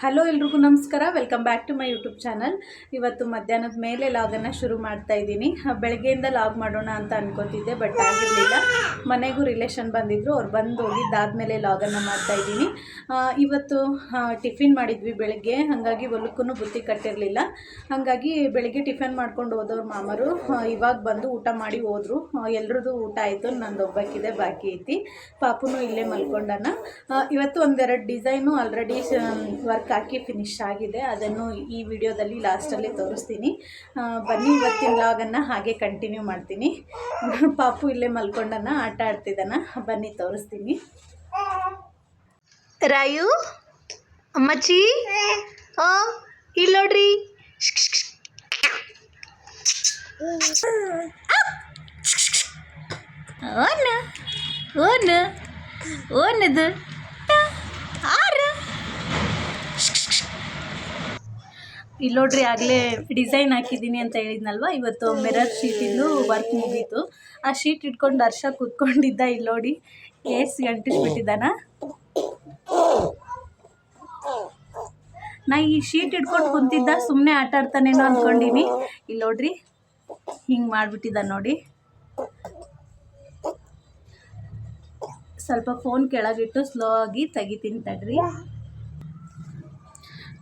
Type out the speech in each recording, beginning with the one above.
Hello ಎಲ್ರಿಗೂ ನಮಸ್ಕಾರ. Welcome back to my YouTube channel ಇವತ್ತು ಮಧ್ಯಾಹ್ನದ ಮೇಲೆ ಲಾಗನ್ನು ಶುರು ಮಾಡ್ತಾ ಇದ್ದೀನಿ. ಬೆಳಗ್ಗೆಯಿಂದ ಲಾಗ್ ಮಾಡೋಣ ಅಂತ ಅನ್ಕೋತಿದ್ದೆ ಬಟ್ ಆಗಿರಲಿಲ್ಲ. ಮನೆಗೂ ರಿಲೇಷನ್ ಬಂದಿದ್ದರು ಅವ್ರು ಬಂದು ಹೋಗಿದ್ದಾದಮೇಲೆ ಲಾಗನ್ನು ಮಾಡ್ತಾ ಇದ್ದೀನಿ. ಇವತ್ತು ಟಿಫಿನ್ ಮಾಡಿದ್ವಿ ಬೆಳಗ್ಗೆ. ಹಾಗಾಗಿ ಹೊಲಕ್ಕೂ ಬುತ್ತಿ ಕಟ್ಟಿರಲಿಲ್ಲ. ಹಾಗಾಗಿ ಬೆಳಗ್ಗೆ ಟಿಫಿನ್ ಮಾಡ್ಕೊಂಡು ಹೋದವ್ರು ಮಾಮರು. ಇವಾಗ ಬಂದು ಊಟ ಮಾಡಿ ಹೋದರು. ಎಲ್ರದ್ದು ಊಟ ಆಯಿತು, ನಂದು ಒಬ್ಬಕ್ಕಿದೆ ಬಾಕಿ ಐತಿ. ಪಾಪುನೂ ಇಲ್ಲೇ ಮಲ್ಕೊಂಡನ. ಇವತ್ತು ಒಂದೆರಡು ಡಿಸೈನು ಆಲ್ರೆಡಿ ವರ್ಕ್ ಹಾಕಿ ಫಿನಿಶ್ ಆಗಿದೆ. ಅದನ್ನು ಈ ವಿಡಿಯೋದಲ್ಲಿ ಲಾಸ್ಟಲ್ಲಿ ತೋರಿಸ್ತೀನಿ. ಬನ್ನಿ, ಇವತ್ತಿನ ಲಾಗನ್ನು ಹಾಗೆ ಕಂಟಿನ್ಯೂ ಮಾಡ್ತೀನಿ. ಪಾಪು ಇಲ್ಲೇ ಮಲ್ಕೊಂಡನ, ಆಟ ಆಡ್ತಿದ್ದಾನ ಬನ್ನಿ, ತೋರಿಸ್ತೀನಿ. ರಾಯು, ಅಮ್ಮಚ್ಚಿ, ಓ ಇಲ್ಲಿ ನೋಡ್ರಿ. ಓನ, ಓನ್, ಓನದು. ಆರು. ಇಲ್ಲಿ ಆಗಲೇ ಡಿಸೈನ್ ಹಾಕಿದ್ದೀನಿ ಅಂತ ಹೇಳಿದ್ನಲ್ವ? ಇವತ್ತು ಮಿರರ್ ಶೀಟಿಂದು ವರ್ಕ್ ಮುಗೀತು. ಆ ಶೀಟ್ ಇಟ್ಕೊಂಡು ಹರ್ಷ ಕೂತ್ಕೊಂಡಿದ್ದ ಇಲ್ಲಿ ನೋಡಿ. ಕೇಸ್ ಅಂಟಿಸ್ಬಿಟ್ಟಿದ್ದಾನ ನಾ ಈ ಶೀಟ್ ಇಟ್ಕೊಂಡು ಕುಂತಿದ್ದ ಸುಮ್ಮನೆ ಆಟ ಆಡ್ತಾನೇನೋ ಅಂದ್ಕೊಂಡಿನಿ ಇಲ್ಲಿ ನೋಡ್ರಿ, ಹಿಂಗೆ ಮಾಡಿಬಿಟ್ಟಿದ್ದ ನೋಡಿ. ಸ್ವಲ್ಪ ಫೋನ್ ಕೆಳಗಿಟ್ಟು ಸ್ಲೋ ಆಗಿ ತೆಗಿತೀನಿ ತಡ್ರಿ.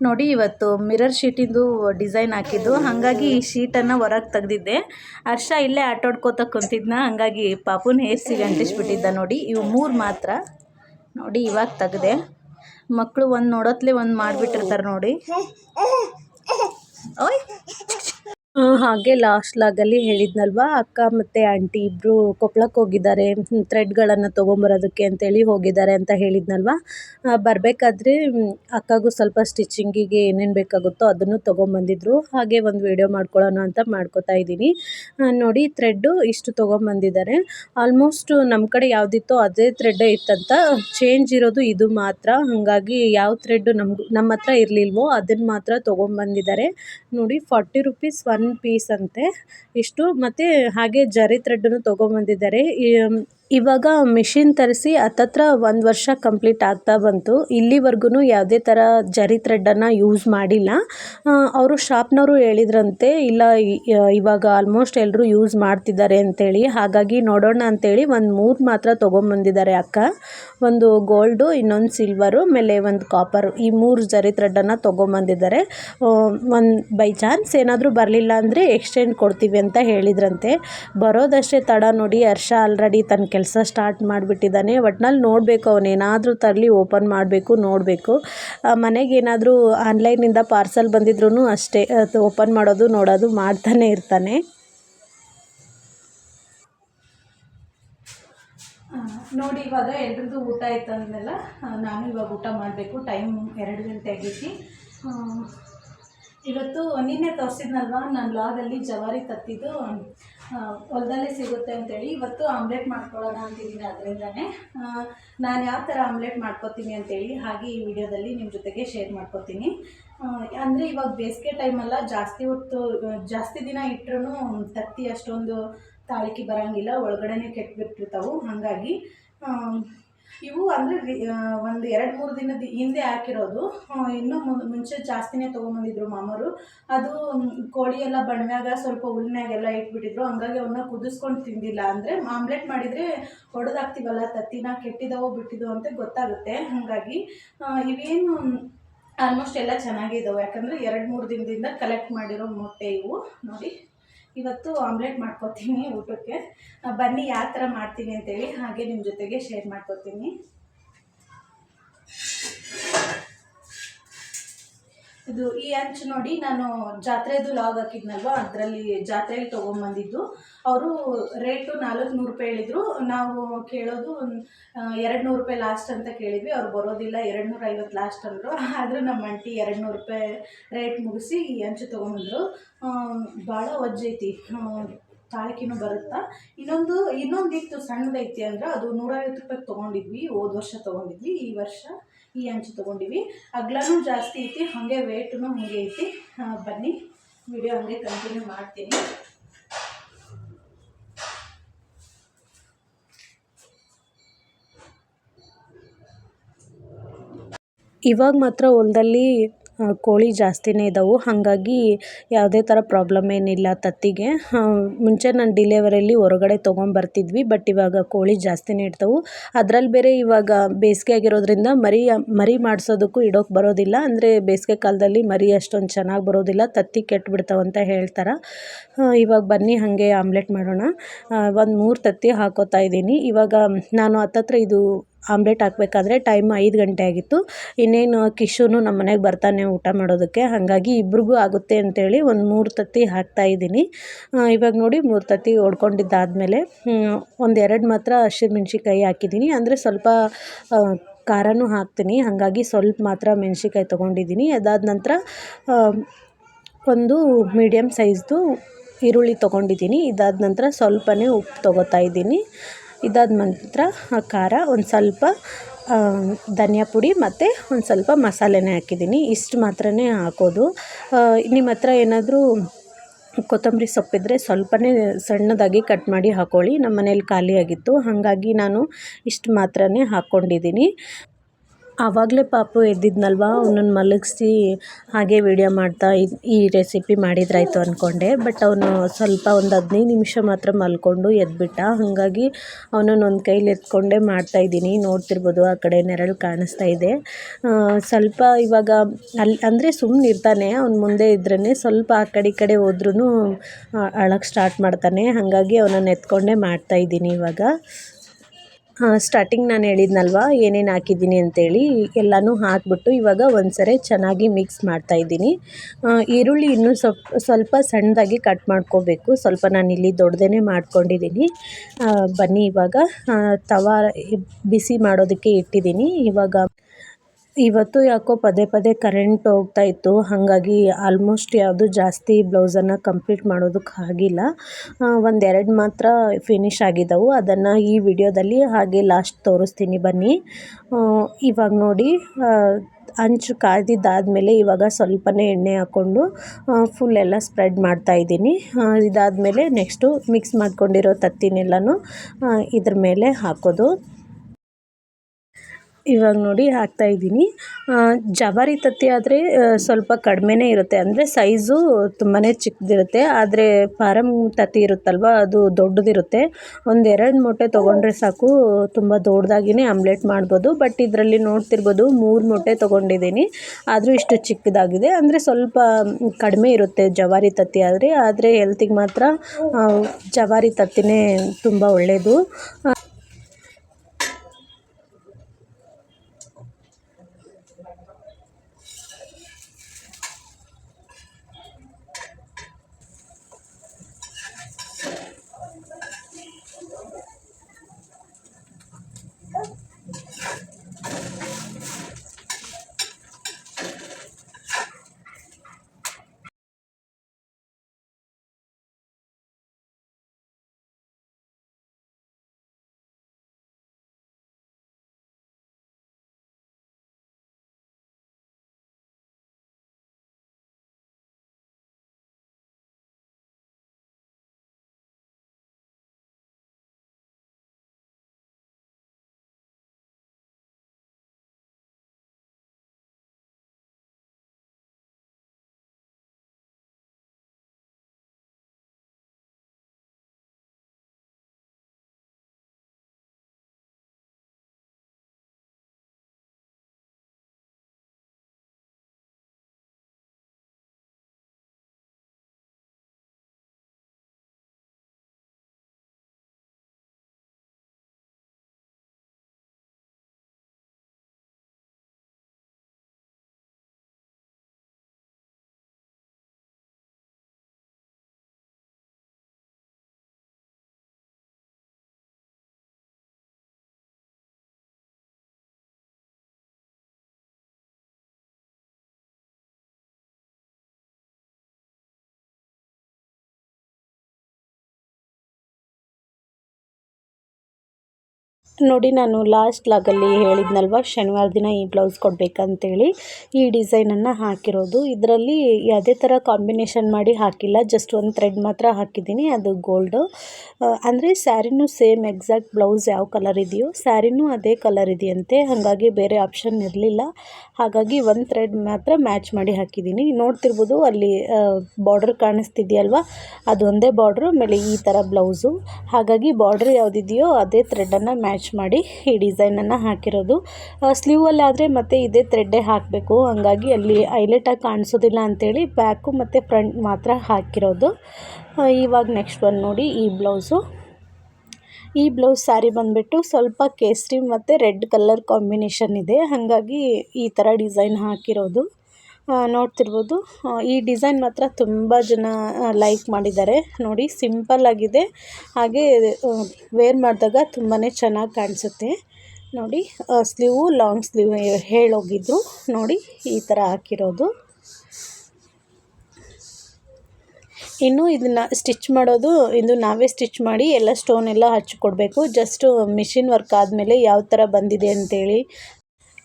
ನೋಡಿ, ಇವತ್ತು ಮಿರರ್ ಶೀಟಿಂದು ಡಿಸೈನ್ ಹಾಕಿದ್ದು. ಹಾಗಾಗಿ ಈ ಶೀಟನ್ನು ಹೊರಗೆ ತೆಗೆದಿದ್ದೆ. ಹರ್ಷ ಇಲ್ಲೇ ಆಟೋಡ್ಕೋತ ಕುಂತಿದ್ನ. ಹಂಗಾಗಿ ಪಾಪುನ ಹೇರ್ಸಿಗೆ ಅಂಟಿಸ್ಬಿಟ್ಟಿದ್ದ ನೋಡಿ. ಇವು ಮೂರು ಮಾತ್ರ. ನೋಡಿ, ಇವಾಗ ತೆಗೆದೆ. ಮಕ್ಕಳು ಒಂದು ನೋಡೋತ್ಲೆ ಒಂದು ಮಾಡಿಬಿಟ್ಟಿರ್ತಾರೆ ನೋಡಿ. ಓಯ್ ಹಾಗೆ ಲಾಸ್ಟ್ ಲಾಗಲ್ಲಿ ಹೇಳಿದ್ನಲ್ವಾ? ಅಕ್ಕ ಮತ್ತು ಆಂಟಿ ಇಬ್ಬರು ಕೊಪ್ಪಳಕ್ಕೆ ಹೋಗಿದ್ದಾರೆ ಥ್ರೆಡ್ಗಳನ್ನು ತೊಗೊಂಬರೋದಕ್ಕೆ ಅಂತೇಳಿ ಹೋಗಿದ್ದಾರೆ ಅಂತ ಹೇಳಿದ್ನಲ್ವ? ಬರಬೇಕಾದ್ರೆ ಅಕ್ಕಗೂ ಸ್ವಲ್ಪ ಸ್ಟಿಚಿಂಗಿಗೆ ಏನೇನು ಬೇಕಾಗುತ್ತೋ ಅದನ್ನು ತೊಗೊಂಬಂದಿದ್ರು. ಹಾಗೆ ಒಂದು ವಿಡಿಯೋ ಮಾಡ್ಕೊಳ್ಳೋಣ ಅಂತ ಮಾಡ್ಕೋತಾ ಇದ್ದೀನಿ. ನೋಡಿ ಥ್ರೆಡ್ಡು ಇಷ್ಟು ತೊಗೊಂಬಂದಿದ್ದಾರೆ. ಆಲ್ಮೋಸ್ಟ್ ನಮ್ಮ ಕಡೆ ಯಾವುದಿತ್ತೋ ಅದೇ ಥ್ರೆಡ್ಡೇ ಇತ್ತಂತ. ಚೇಂಜ್ ಇರೋದು ಇದು ಮಾತ್ರ. ಹಾಗಾಗಿ ಯಾವ ಥ್ರೆಡ್ ನಮ್ಗೆ ನಮ್ಮ ಹತ್ರ ಇರಲಿಲ್ವೋ ಅದನ್ನು ಮಾತ್ರ ತೊಗೊಂಬಂದಿದ್ದಾರೆ. ನೋಡಿ ಫಾರ್ಟಿ ರುಪೀಸ್ ಒನ್ ಪೀಸ್ ಅಂತೆ. ಇಷ್ಟು ಮತ್ತು ಹಾಗೆ ಜರಿ ಥ್ರೆಡ್ಡನ್ನು ತೊಗೊಂಬಂದಿದ್ದಾರೆ ಇವಾಗ ಮಿಷಿನ್ ತರಿಸಿ ಹತ್ತತ್ರ ಒಂದು ವರ್ಷ ಕಂಪ್ಲೀಟ್ ಆಗ್ತಾ ಬಂತು. ಇಲ್ಲಿವರೆಗೂ ಯಾವುದೇ ಥರ ಜರಿ ಥ್ರೆಡ್ಡನ್ನು ಯೂಸ್ ಮಾಡಿಲ್ಲ. ಅವರು ಶಾಪ್ನವರು ಹೇಳಿದ್ರಂತೆ, ಇಲ್ಲ ಇವಾಗ ಆಲ್ಮೋಸ್ಟ್ ಎಲ್ಲರೂ ಯೂಸ್ ಮಾಡ್ತಿದ್ದಾರೆ ಅಂತೇಳಿ. ಹಾಗಾಗಿ ನೋಡೋಣ ಅಂತೇಳಿ ಒಂದು ಮೂರು ಮಾತ್ರ ತೊಗೊಂಬಂದಿದ್ದಾರೆ ಅಕ್ಕ. ಒಂದು ಗೋಲ್ಡು ಇನ್ನೊಂದು ಸಿಲ್ವರು ಆಮೇಲೆ ಒಂದು ಕಾಪರು ಈ ಮೂರು ಜರಿ ಥ್ರೆಡ್ಡನ್ನು ತೊಗೊಂಬಂದಿದ್ದಾರೆ. ಒಂದು ಬೈ ಚಾನ್ಸ್ ಏನಾದರೂ ಬರಲಿಲ್ಲ ಅಂದರೆ ಎಕ್ಸ್ಚೇಂಜ್ ಕೊಡ್ತೀವಿ ಅಂತ ಹೇಳಿದ್ರಂತೆ. ಬರೋದಷ್ಟೇ ತಡ ನೋಡಿ, ಹರ್ಷ ಆಲ್ರೆಡಿ ತನ್ನ ಕೆಲಸ ಸ್ಟಾರ್ಟ್ ಮಾಡಿಬಿಟ್ಟಿದ್ದಾನೆ. ಒಟ್ನಲ್ಲಿ ನೋಡಬೇಕು ಅವನೇನಾದರೂ ತರಲಿ ಓಪನ್ ಮಾಡಬೇಕು, ನೋಡಬೇಕು. ಮನೆಗೆ ಏನಾದರೂ ಆನ್ಲೈನಿಂದ ಪಾರ್ಸಲ್ ಬಂದಿದ್ರೂ ಅಷ್ಟೇ, ಅದು ಓಪನ್ ಮಾಡೋದು, ನೋಡೋದು ಮಾಡ್ತಾನೆ ಇರ್ತಾನೆ. ನೋಡಿ ಇವಾಗ ಎಲ್ರದ್ದು ಊಟ ಆಯ್ತು ಅಂದಮೇಲೆ ನಾನು ಇವಾಗ ಊಟ ಮಾಡಬೇಕು, ಟೈಮ್ ಎರಡು ಗಂಟೆ ಆಗೈತಿ. ಇವತ್ತು ನಿನ್ನೆ ತೋರಿಸಿದ್ನಲ್ವ ನಾನು ಲಾಗಲ್ಲಿ ಜವಾರಿ ತತ್ತಿದ್ದು ಹೊಲದಲ್ಲೇ ಸಿಗುತ್ತೆ ಅಂತೇಳಿ ಇವತ್ತು ಆಮ್ಲೆಟ್ ಮಾಡ್ಕೊಳ್ಳೋಣ ಅಂತಿದ್ದೀನಿ ಅದರಿಂದನೇ. ನಾನು ಯಾವ ಥರ ಆಮ್ಲೆಟ್ ಮಾಡ್ಕೊತೀನಿ ಅಂತೇಳಿ ಹಾಗೆ ಈ ವಿಡಿಯೋದಲ್ಲಿ ನಿಮ್ಮ ಜೊತೆಗೆ ಶೇರ್ ಮಾಡ್ಕೊತೀನಿ. ಅಂದರೆ ಇವಾಗ ಬೇಸಿಗೆ ಟೈಮಲ್ಲ ಜಾಸ್ತಿ ಹೊತ್ತು ಜಾಸ್ತಿ ದಿನ ಇಟ್ಟರೂ ತತ್ತಿ ಅಷ್ಟೊಂದು ತಾಳಿಕೆ ಬರೋಂಗಿಲ್ಲ, ಒಳಗಡೆನೆ ಕೆಟ್ಬಿಟ್ಟಿರ್ತಾವೆ. ಹಾಗಾಗಿ ಇವು ಅಂದರೆ ಒಂದು ಎರಡು ಮೂರು ದಿನದ ಹಿಂದೆ ಹಾಕಿರೋದು. ಇನ್ನೂ ಮುಂಚೆ ಜಾಸ್ತಿನೇ ತೊಗೊಂಬಂದಿದ್ರು ಮಾಮರು. ಅದು ಕೋಳಿ ಎಲ್ಲ ಸ್ವಲ್ಪ ಹುಲ್ನಾಗೆಲ್ಲ ಇಟ್ಬಿಟ್ಟಿದ್ರು. ಹಂಗಾಗಿ ಅವನ್ನ ಕುದಿಸ್ಕೊಂಡು ತಿಂದಿಲ್ಲ. ಅಂದರೆ ಆಮ್ಲೆಟ್ ಮಾಡಿದರೆ ಹೊಡೆದಾಕ್ತೀವಲ್ಲ ತತ್ತಿನ ಕೆಟ್ಟಿದವೋ ಬಿಟ್ಟಿದೋ ಅಂತ ಗೊತ್ತಾಗುತ್ತೆ. ಹಾಗಾಗಿ ಇವೇನು ಆಲ್ಮೋಸ್ಟ್ ಎಲ್ಲ ಚೆನ್ನಾಗಿದ್ದಾವೆ ಯಾಕಂದರೆ ಎರಡು ಮೂರು ದಿನದಿಂದ ಕಲೆಕ್ಟ್ ಮಾಡಿರೋ ಮೊಟ್ಟೆ ಇವು. ನೋಡಿ. ಇವತ್ತು ಆಮ್ಲೆಟ್ ಮಾಡ್ಕೊತೀನಿ ಊಟಕ್ಕೆ. ಬನ್ನಿ ಯಾವ ಥರ ಮಾಡ್ತೀನಿ ಅಂತೇಳಿ ಹಾಗೆ ನಿಮ್ಮ ಜೊತೆಗೆ ಶೇರ್ ಮಾಡ್ಕೊತೀನಿ. ಇದು ಈ ಅಂಚು ನೋಡಿ ನಾನು ಜಾತ್ರೆದು ಲಾಗ್ ಹಾಕಿದ್ನಲ್ವ? ಅದರಲ್ಲಿ ಜಾತ್ರೆಯಲ್ಲಿ ತೊಗೊಂಬಂದಿದ್ದು. ಅವರು ರೇಟು ನಾಲ್ಕು ನೂರು ರೂಪಾಯಿ ಹೇಳಿದರು. ನಾವು ಕೇಳೋದು ಎರಡು ನೂರು ರೂಪಾಯಿ ಲಾಸ್ಟ್ ಅಂತ ಕೇಳಿದ್ವಿ. ಅವ್ರು ಬರೋದಿಲ್ಲ ಎರಡು ನೂರ ಐವತ್ತು ಲಾಸ್ಟ್ ಅಂದರು. ಆದರೂ ನಮ್ಮ ಅಂಟಿ ಎರಡು ನೂರು ರೂಪಾಯಿ ರೇಟ್ ಮುಗಿಸಿ ಈ ಅಂಚು ತೊಗೊಂಬಂದರು ಭಾಳ ಒಜ್ಜೈತಿ. ತಾಳಿಕಿನೂ ಬರುತ್ತಾ? ಇನ್ನೊಂದು, ಇನ್ನೊಂದಿತ್ತು ಸಣ್ಣದೈತಿ ಅಂದ್ರೆ. ಅದು ನೂರೈವತ್ತು ರೂಪಾಯಿಗೆ ತೊಗೊಂಡಿದ್ವಿ. ಹೋದ ವರ್ಷ ತೊಗೊಂಡಿದ್ವಿ. ಈ ವರ್ಷ ಈ ಅಂಚು ತೊಗೊಂಡಿವಿ ಅಗ್ಲನೂ ಜಾಸ್ತಿ ಐತಿ. ಹಾಗೆ ವೇಟ್ನೂ ಹಾಗೆ ಐತಿ. ಬನ್ನಿ ವಿಡಿಯೋ ಹಾಗೆ ಕಂಟಿನ್ಯೂ ಮಾಡ್ತೀನಿ. ಇವಾಗ ಮಾತ್ರ ಹೊಲ್ದಲ್ಲಿ ಕೋಳಿ ಜಾಸ್ತಿನೇ ಇದ್ದಾವೆ ಹಾಗಾಗಿ ಯಾವುದೇ ಥರ ಪ್ರಾಬ್ಲಮ್ ಏನಿಲ್ಲ ತತ್ತಿಗೆ. ಮುಂಚೆ ನಾನು ಡಿಲೆವರಿಯಲ್ಲಿ ಹೊರಗಡೆ ತೊಗೊಂಬರ್ತಿದ್ವಿ ಬಟ್ ಇವಾಗ ಕೋಳಿ ಜಾಸ್ತಿನೇ ಇರ್ತವೆ ಅದ್ರಲ್ಲಿ ಬೇರೆ ಇವಾಗ ಬೇಸಿಗೆ ಆಗಿರೋದ್ರಿಂದ ಮರಿ ಮರಿ ಮಾಡಿಸೋದಕ್ಕೂ ಇಡೋಕೆ ಬರೋದಿಲ್ಲ. ಅಂದರೆ ಬೇಸಿಗೆ ಕಾಲದಲ್ಲಿ ಮರಿ ಅಷ್ಟೊಂದು ಚೆನ್ನಾಗಿ ಬರೋದಿಲ್ಲ, ತತ್ತಿ ಕೆಟ್ಬಿಡ್ತಾವಂತ ಹೇಳ್ತಾರೆ. ಇವಾಗ ಬನ್ನಿ ಹಾಗೆ ಆಮ್ಲೆಟ್ ಮಾಡೋಣ. ಒಂದು ಮೂರು ತತ್ತಿ ಹಾಕೋತಾ ಇದ್ದೀನಿ ಇವಾಗ ನಾನು ಹತ್ತತ್ರ ಇದು ಆಮ್ಲೆಟ್ ಹಾಕಬೇಕಾದ್ರೆ ಟೈಮ್ ಐದು ಗಂಟೆ ಆಗಿತ್ತು. ಇನ್ನೇನು ಕಿಶೂನು ನಮ್ಮ ಮನೆಗೆ ಬರ್ತಾನೆ ಊಟ ಮಾಡೋದಕ್ಕೆ. ಹಾಗಾಗಿ ಇಬ್ರಿಗೂ ಆಗುತ್ತೆ ಅಂತೇಳಿ ಒಂದು ಮೂರು ತತ್ತಿ ಹಾಕ್ತಾ ಇದ್ದೀನಿ. ಇವಾಗ ನೋಡಿ ಮೂರು ತತ್ತಿ ಹೊಡ್ಕೊಂಡಿದ್ದಾದಮೇಲೆ ಒಂದೆರಡು ಮಾತ್ರ ಹಸಿಮೆಣ್ಸಿಕಾಯಿ ಹಾಕಿದ್ದೀನಿ. ಅಂದರೆ ಸ್ವಲ್ಪ ಖಾರನೂ ಹಾಕ್ತೀನಿ. ಹಾಗಾಗಿ ಸ್ವಲ್ಪ ಮಾತ್ರ ಮೆಣ್ಸಿನ್ಕಾಯಿ ತೊಗೊಂಡಿದ್ದೀನಿ. ಅದಾದ ನಂತರ ಒಂದು ಮೀಡಿಯಮ್ ಸೈಜ್ದು ಈರುಳ್ಳಿ ತೊಗೊಂಡಿದ್ದೀನಿ. ಇದಾದ ನಂತರ ಸ್ವಲ್ಪನೇ ಉಪ್ಪು ತೊಗೋತಾ ಇದ್ದೀನಿ. ಇದಾದ ನಂತರ ಖಾರ ಒಂದು ಸ್ವಲ್ಪ ಧನಿಯಾ ಪುಡಿ ಮತ್ತು ಒಂದು ಸ್ವಲ್ಪ ಮಸಾಲೆನೇ ಹಾಕಿದ್ದೀನಿ. ಇಷ್ಟು ಮಾತ್ರನೇ ಹಾಕೋದು. ನಿಮ್ಮ ಹತ್ರ ಏನಾದರೂ ಕೊತ್ತಂಬರಿ ಸೊಪ್ಪಿದ್ರೆ ಸ್ವಲ್ಪನೇ ಸಣ್ಣದಾಗಿ ಕಟ್ ಮಾಡಿ ಹಾಕ್ಕೊಳ್ಳಿ ನಮ್ಮ ಮನೇಲಿ ಖಾಲಿಯಾಗಿತ್ತು. ಹಾಗಾಗಿ ನಾನು ಇಷ್ಟು ಮಾತ್ರನೇ ಹಾಕ್ಕೊಂಡಿದ್ದೀನಿ ಆವಾಗಲೇ ಪಾಪು ಎದ್ದಿದ್ನಲ್ವ? ಅವನನ್ನ ಮಲಗಿಸಿ ಹಾಗೆ ವೀಡಿಯೋ ಮಾಡ್ತಾ ಈ ರೆಸಿಪಿ ಮಾಡಿದ್ರಾಯ್ತು ಅಂದ್ಕೊಂಡೆ ಬಟ್ ಅವನು ಸ್ವಲ್ಪ ಒಂದು ಹದಿನೈದು ನಿಮಿಷ ಮಾತ್ರ ಮಲ್ಕೊಂಡು ಎದ್ಬಿಟ್ಟ. ಹಾಗಾಗಿ ಅವನನ್ನ ಒಂದು ಕೈಲಿ ಎತ್ಕೊಂಡೇ ಮಾಡ್ತಾಯಿದ್ದೀನಿ ನೋಡ್ತಿರ್ಬೋದು ಆ ಕಡೆ ನೆರಳು ಕಾಣಿಸ್ತಾ ಇದೆ. ಸ್ವಲ್ಪ ಇವಾಗ ಅಲ್ಲಿ ಅಂದರೆ ಸುಮ್ಮನೆ ಇರ್ತಾನೆ. ಅವ್ನು ಮುಂದೆ ಇದ್ರೇ ಸ್ವಲ್ಪ ಆ ಕಡೆ ಈ ಕಡೆ ಹೋದ್ರೂ ಅಳಕ್ಕೆ ಸ್ಟಾರ್ಟ್ ಮಾಡ್ತಾನೆ. ಹಾಗಾಗಿ ಅವನನ್ನು ಎತ್ಕೊಂಡೇ ಮಾಡ್ತಾಯಿದ್ದೀನಿ ಇವಾಗ. ಸ್ಟಾರ್ಟಿಂಗ್ ನಾನು ಹೇಳಿದ್ನಲ್ವ, ಏನೇನು ಹಾಕಿದ್ದೀನಿ ಅಂತೇಳಿ, ಎಲ್ಲನೂ ಹಾಕಿಬಿಟ್ಟು ಇವಾಗ ಒಂದು ಸರಿ ಚೆನ್ನಾಗಿ ಮಿಕ್ಸ್ ಮಾಡ್ತಾಯಿದ್ದೀನಿ ಈರುಳ್ಳಿ ಇನ್ನೂ ಸ್ವಲ್ಪ ಸ್ವಲ್ಪ ಸಣ್ಣದಾಗಿ ಕಟ್ ಮಾಡ್ಕೋಬೇಕು. ಸ್ವಲ್ಪ ನಾನಿಲ್ಲಿ ದೊಡ್ಡದೇ ಮಾಡ್ಕೊಂಡಿದ್ದೀನಿ. ಬನ್ನಿ ಇವಾಗ. ತವಾ ಬಿಸಿ ಮಾಡೋದಕ್ಕೆ ಇಟ್ಟಿದ್ದೀನಿ. ಇವಾಗ ಇವತ್ತು ಯಾಕೋ ಪದೇ ಪದೇ ಕರೆಂಟ್ ಹೋಗ್ತಾ ಇತ್ತು. ಹಾಗಾಗಿ ಆಲ್ಮೋಸ್ಟ್ ಯಾವುದು ಜಾಸ್ತಿ ಬ್ಲೌಸನ್ನು ಕಂಪ್ಲೀಟ್ ಮಾಡೋದಕ್ಕೆ ಆಗಿಲ್ಲ. ಒಂದೆರಡು ಮಾತ್ರ ಫಿನಿಶ್ ಆಗಿದ್ದವು ಅದನ್ನು ಈ ವಿಡಿಯೋದಲ್ಲಿ ಹಾಗೆ ಲಾಸ್ಟ್ ತೋರಿಸ್ತೀನಿ ಬನ್ನಿ. ಇವಾಗ ನೋಡಿ ಅಂಚು ಕಾಯ್ದಿದ್ದಾದಮೇಲೆ ಇವಾಗ ಸ್ವಲ್ಪನೇ ಎಣ್ಣೆ ಹಾಕ್ಕೊಂಡು ಫುಲ್ ಎಲ್ಲ ಸ್ಪ್ರೆಡ್ ಮಾಡ್ತಾ ಇದ್ದೀನಿ. ಇದಾದಮೇಲೆ ನೆಕ್ಸ್ಟು ಮಿಕ್ಸ್ ಮಾಡ್ಕೊಂಡಿರೋ ತತ್ತಿನೆಲ್ಲನೂ ಇದ್ರ ಮೇಲೆ ಹಾಕೋದು. ಇವಾಗ ನೋಡಿ ಹಾಕ್ತಾಯಿದ್ದೀನಿ ಜವಾರಿ ತತ್ತಿ ಆದರೆ ಸ್ವಲ್ಪ ಕಡಿಮೆನೇ ಇರುತ್ತೆ. ಅಂದರೆ ಸೈಜು ತುಂಬಾ ಚಿಕ್ಕದಿರುತ್ತೆ. ಆದರೆ ಫಾರಮ್ ತತ್ತಿ ಇರುತ್ತಲ್ವ, ಅದು ದೊಡ್ಡದಿರುತ್ತೆ. ಒಂದೆರಡು ಮೊಟ್ಟೆ ತೊಗೊಂಡ್ರೆ ಸಾಕು, ತುಂಬ ದೊಡ್ಡದಾಗಿಯೇ ಆಮ್ಲೆಟ್ ಮಾಡ್ಬೋದು. ಬಟ್ ಇದರಲ್ಲಿ ನೋಡ್ತಿರ್ಬೋದು, ಮೂರು ಮೊಟ್ಟೆ ತೊಗೊಂಡಿದ್ದೀನಿ. ಆದರೂ ಇಷ್ಟು ಚಿಕ್ಕದಾಗಿದೆ. ಅಂದರೆ ಸ್ವಲ್ಪ ಕಡಿಮೆ ಇರುತ್ತೆ ಜವಾರಿ ತತ್ತಿ ಆದರೆ. ಆದರೆ ಹೆಲ್ತಿಗೆ ಮಾತ್ರ ಜವಾರಿ ತತ್ತಿನೇ ತುಂಬ ಒಳ್ಳೆಯದು ನೋಡಿ, ನಾನು ಲಾಸ್ಟ್ ಲಾಗಲ್ಲಿ ಹೇಳಿದ್ನಲ್ವ, ಶನಿವಾರ ದಿನ ಈ ಬ್ಲೌಸ್ ಕೊಡಬೇಕಂತೇಳಿ, ಈ ಡಿಸೈನನ್ನು ಹಾಕಿರೋದು. ಇದರಲ್ಲಿ ಯಾವುದೇ ಥರ ಕಾಂಬಿನೇಷನ್ ಮಾಡಿ ಹಾಕಿಲ್ಲ ಜಸ್ಟ್ ಒಂದು ಥ್ರೆಡ್ ಮಾತ್ರ ಹಾಕಿದ್ದೀನಿ, ಅದು ಗೋಲ್ಡು ಅಂದರೆ ಸ್ಯಾರಿನೂ ಸೇಮ್ ಎಕ್ಸಾಕ್ಟ್ ಬ್ಲೌಸ್ ಯಾವ ಕಲರ್ ಇದೆಯೋ ಸ್ಯಾರಿನೂ ಅದೇ ಕಲರ್ ಇದೆಯಂತೆ, ಹಾಗಾಗಿ ಬೇರೆ ಆಪ್ಷನ್ ಇರಲಿಲ್ಲ. ಹಾಗಾಗಿ ಒಂದು ಥ್ರೆಡ್ ಮಾತ್ರ ಮ್ಯಾಚ್ ಮಾಡಿ ಹಾಕಿದ್ದೀನಿ. ನೋಡ್ತಿರ್ಬೋದು, ಅಲ್ಲಿ ಬಾರ್ಡರ್ ಕಾಣಿಸ್ತಿದೆಯಲ್ವ, ಅದೊಂದೇ ಬಾರ್ಡ್ರು ಆಮೇಲೆ ಈ ಥರ ಬ್ಲೌಸು ಹಾಗಾಗಿ ಬಾರ್ಡ್ರ್ ಯಾವುದಿದೆಯೋ ಅದೇ ಥ್ರೆಡನ್ನು ಮ್ಯಾಚ್ ಮಾಡಿ ಈ ಡಿಸೈನನ್ನು ಹಾಕಿರೋದು. ಸ್ಲೀವಲ್ಲಾದರೆ ಮತ್ತೆ ಇದೇ ಥ್ರೆಡ್ಡೇ ಹಾಕಬೇಕು. ಹಂಗಾಗಿ ಅಲ್ಲಿ ಹೈಲೈಟಾಗಿ ಕಾಣಿಸೋದಿಲ್ಲ ಅಂಥೇಳಿ ಬ್ಯಾಕು ಮತ್ತು ಫ್ರಂಟ್ ಮಾತ್ರ ಹಾಕಿರೋದು. ಇವಾಗ ನೆಕ್ಸ್ಟ್ ಒಂದು ನೋಡಿ ಈ ಬ್ಲೌಸು. ಈ ಬ್ಲೌಸ್ ಸ್ಯಾರಿ ಬಂದುಬಿಟ್ಟು ಸ್ವಲ್ಪ ಕೇಸರಿ ಮತ್ತು ರೆಡ್ ಕಲರ್ ಕಾಂಬಿನೇಷನ್ ಇದೆ. ಹಾಗಾಗಿ ಈ ಥರ ಡಿಸೈನ್ ಹಾಕಿರೋದು. ನೋಡ್ತಿರ್ಬೋದು. ಈ ಡಿಸೈನ್ ಮಾತ್ರ ತುಂಬ ಜನ ಲೈಕ್ ಮಾಡಿದ್ದಾರೆ. ನೋಡಿ, ಸಿಂಪಲ್ ಆಗಿದೆ. ಹಾಗೆ ವೇರ್ ಮಾಡಿದಾಗ ತುಂಬಾ ಚೆನ್ನಾಗಿ ಕಾಣಿಸುತ್ತೆ. ನೋಡಿ ಸ್ಲೀವು ಲಾಂಗ್ ಸ್ಲೀವ್ ಹೇಳೋಗಿದ್ರು. ನೋಡಿ, ಈ ಥರ ಹಾಕಿರೋದು. ಇನ್ನು ಇದನ್ನು ಸ್ಟಿಚ್ ಮಾಡೋದು, ಇದು ನಾವೇ ಸ್ಟಿಚ್ ಮಾಡಿ ಎಲ್ಲ ಸ್ಟೋನ್ ಎಲ್ಲ ಹಚ್ಚಿಕೊಡ್ಬೇಕು ಜಸ್ಟು ಮಿಷಿನ್ ವರ್ಕ್ ಆದಮೇಲೆ ಯಾವ ಥರ ಬಂದಿದೆ ಅಂತೇಳಿ